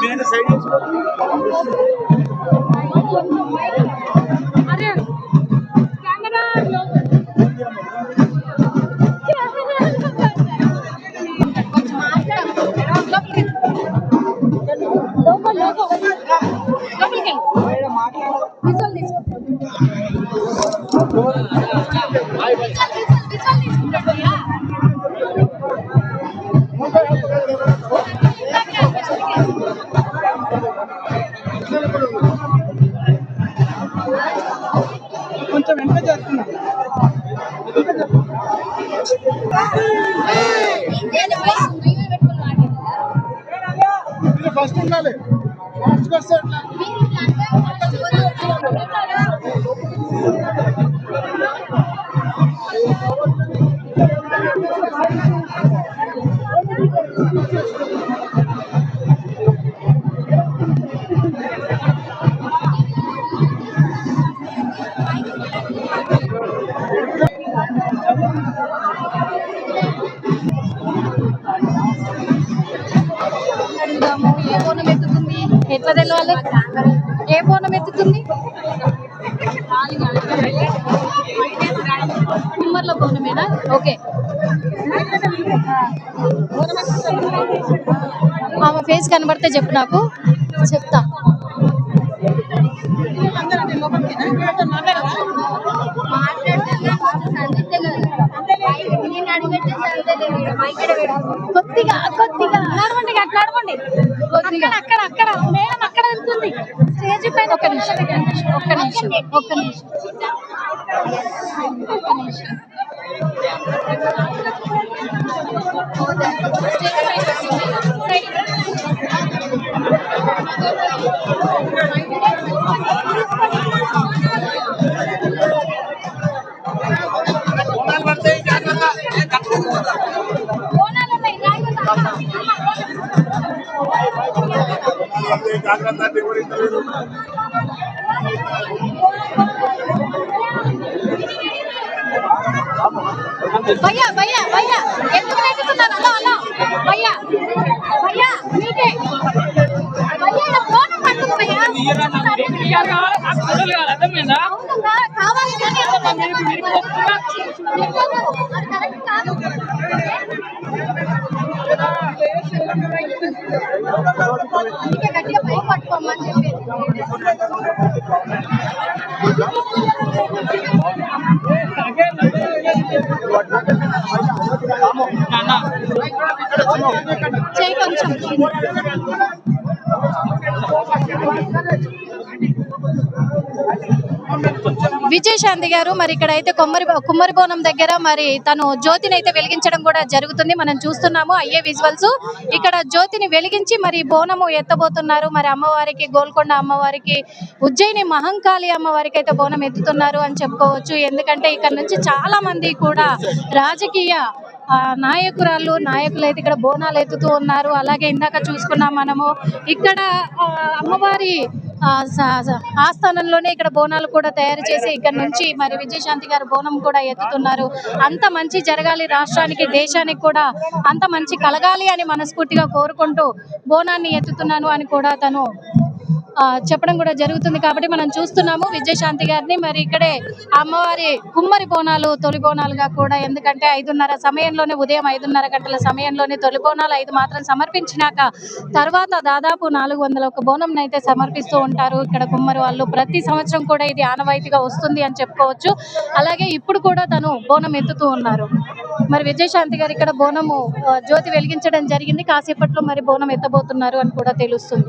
Binnen de serie. First ఉండాలి first వస్తే ఎట్లా? ఏ బోనం ఎత్తుతుంది? ఎట్లా తెలవాలి? ఏ బోనం ఎత్తుతుంది? కుమ్మర్ల బోనమేనా ఓకే. ఆమె ఫేస్ కనబడితే చెప్పు నాకు. చెప్తా. కొద్దిగా కొద్దిగా. నడవండి అట్లా నడవండి. అక్కడ అక్కడ మేడం అక్కడ వెళ్తుంది. స్టేజ్ పైన నిమిషం ఒక్క నిమిషం ఒక్క నిమిషం. ఒక్క నిమిషం. భయ్యా భయ్యా భయ్యా ఎందుకు నెట్టుతున్నారు అలా అలా భయ్యా భయ్యా మీకే భయ్యా నా ఫోన్ పట్టుకు భయ్యా కావాలి కానీ అది కరెక్ట్ కాదు అందుకే గట్టిగా పైకి పట్టుకోమని చెప్పేది చేయి కొంచెం విజయశాంతి గారు మరి ఇక్కడ అయితే కొమ్మరి కుమ్మరి బోనం దగ్గర మరి తను జ్యోతిని అయితే వెలిగించడం కూడా జరుగుతుంది. మనం చూస్తున్నాము అయ్యే విజువల్స్ ఇక్కడ జ్యోతిని వెలిగించి మరి బోనము ఎత్తబోతున్నారు. మరి అమ్మవారికి గోల్కొండ అమ్మవారికి ఉజ్జయిని మహంకాళి అమ్మవారికి అయితే బోనం ఎత్తుతున్నారు అని చెప్పుకోవచ్చు. ఎందుకంటే ఇక్కడ నుంచి చాలా మంది కూడా రాజకీయ ఆ, నాయకులు అయితే ఇక్కడ బోనాలు ఎత్తుతూ ఉన్నారు. అలాగే ఇందాక చూసుకున్నాం మనము. ఇక్కడ అమ్మవారి ఆస్థానంలోనే ఇక్కడ బోనాలు కూడా తయారు చేసి ఇక్కడ నుంచి మరి విజయశాంతి గారు బోనం కూడా ఎత్తుతున్నారు. అంత మంచి జరగాలి రాష్ట్రానికి దేశానికి కూడా అంత మంచి కలగాలి అని మనస్ఫూర్తిగా కోరుకుంటూ బోనాన్ని ఎత్తుతున్నాను అని కూడా తను చెప్పడం కూడా జరుగుతుంది కాబట్టి మనం చూస్తున్నాము విజయశాంతి గారిని. మరి ఇక్కడే అమ్మవారి కుమ్మరి బోనాలు తొలి బోనాలుగా కూడా ఎందుకంటే ఐదున్నర సమయంలోనే ఉదయం ఐదున్నర గంటల సమయంలోనే తొలి బోనాలు ఐదు మాత్రం సమర్పించినాక తర్వాత దాదాపు నాలుగు వందల ఒక బోనం అయితే సమర్పిస్తూ ఉంటారు. ఇక్కడ కుమ్మరి వాళ్ళు ప్రతి సంవత్సరం కూడా ఇది ఆనవాయితీగా వస్తుంది అని చెప్పుకోవచ్చు. అలాగే ఇప్పుడు కూడా తను బోనం ఎత్తుతూ ఉన్నారు. మరి విజయశాంతి గారు ఇక్కడ బోనము జ్యోతి వెలిగించడం జరిగింది. కాసేపట్లో మరి బోనం ఎత్తబోతున్నారు అని కూడా తెలుస్తుంది.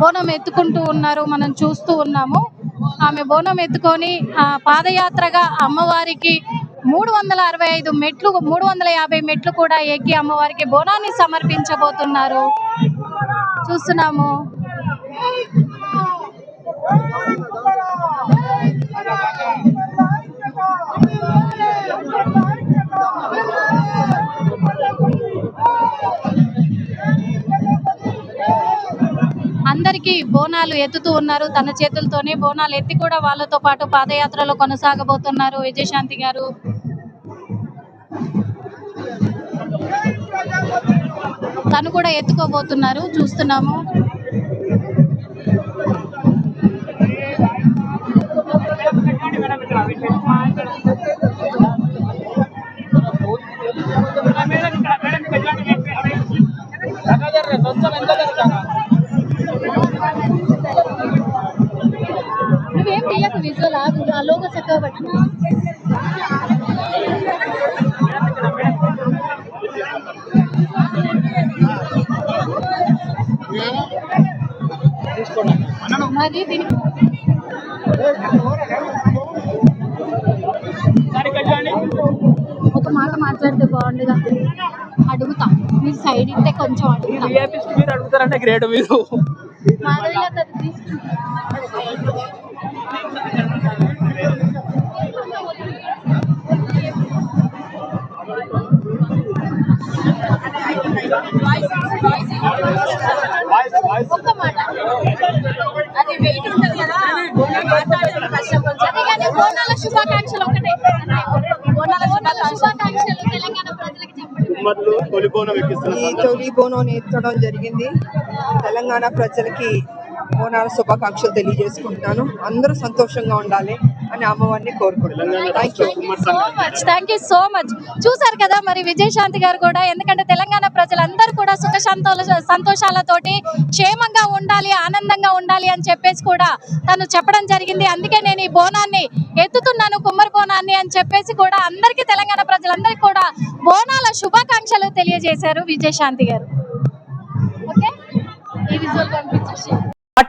బోనం ఎత్తుకుంటూ ఉన్నారు మనం చూస్తూ ఉన్నాము. ఆమె బోనం ఎత్తుకొని ఆ పాదయాత్రగా అమ్మవారికి మూడు వందల అరవై ఐదు మెట్లు మూడు వందల యాభై మెట్లు కూడా ఎక్కి అమ్మవారికి బోనాన్ని సమర్పించబోతున్నారు. చూస్తున్నాము. అందరికీ బోనాలు ఎత్తుతూ ఉన్నారు. తన చేతులతోనే బోనాలు ఎత్తి కూడా వాళ్ళతో పాటు పాదయాత్రలో కొనసాగబోతున్నారు విజయశాంతి గారు. తను కూడా ఎత్తుకోబోతున్నారు. చూస్తున్నాము. నువ్వేం లోగో చక్కగా పట్టు మరి దీనికి ఒక మాట మాట్లాడితే బాగుండగా అడుగుతా. మీరు సైడ్ ఇస్తే కొంచెం అడుగుతా. అడుగుతారంటే గ్రేట్ మీరు శుభాకాంక్షలు ఒకటే. శుభాకాంక్షలు తెలంగాణ ప్రజలకు చెప్పండి ఈ తొలి బోనం ఎత్తడం జరిగింది. తెలంగాణ ప్రజలకి బోనాల శుభాకాంక్షలు తెలియజేసుకుంటున్నాను. అందరూ సంతోషంగా ఉండాలి. అని అమ్మవారిని కోరుకుంటున్నాను. థ్యాంక్ యూ సో మచ్ చూసారు కదా మరి విజయశాంతి గారు కూడా ఎందుకంటే తెలంగాణ ప్రజలందరూ కూడా సుఖ సంతోష సంతోషాలతోటి క్షేమంగా ఉండాలి ఆనందంగా ఉండాలి అని చెప్పేసి కూడా తను చెప్పడం జరిగింది. అందుకే నేను ఈ బోనాన్ని ఎత్తుతున్నాను కుమ్మరి బోనాన్ని అని చెప్పేసి కూడా అందరికీ తెలంగాణ ప్రజలందరికీ కూడా బోనాల శుభాకాంక్షలు తెలియజేశారు విజయశాంతి గారు. ఓకే ఈ విజువల్ పంపించేసి. Hot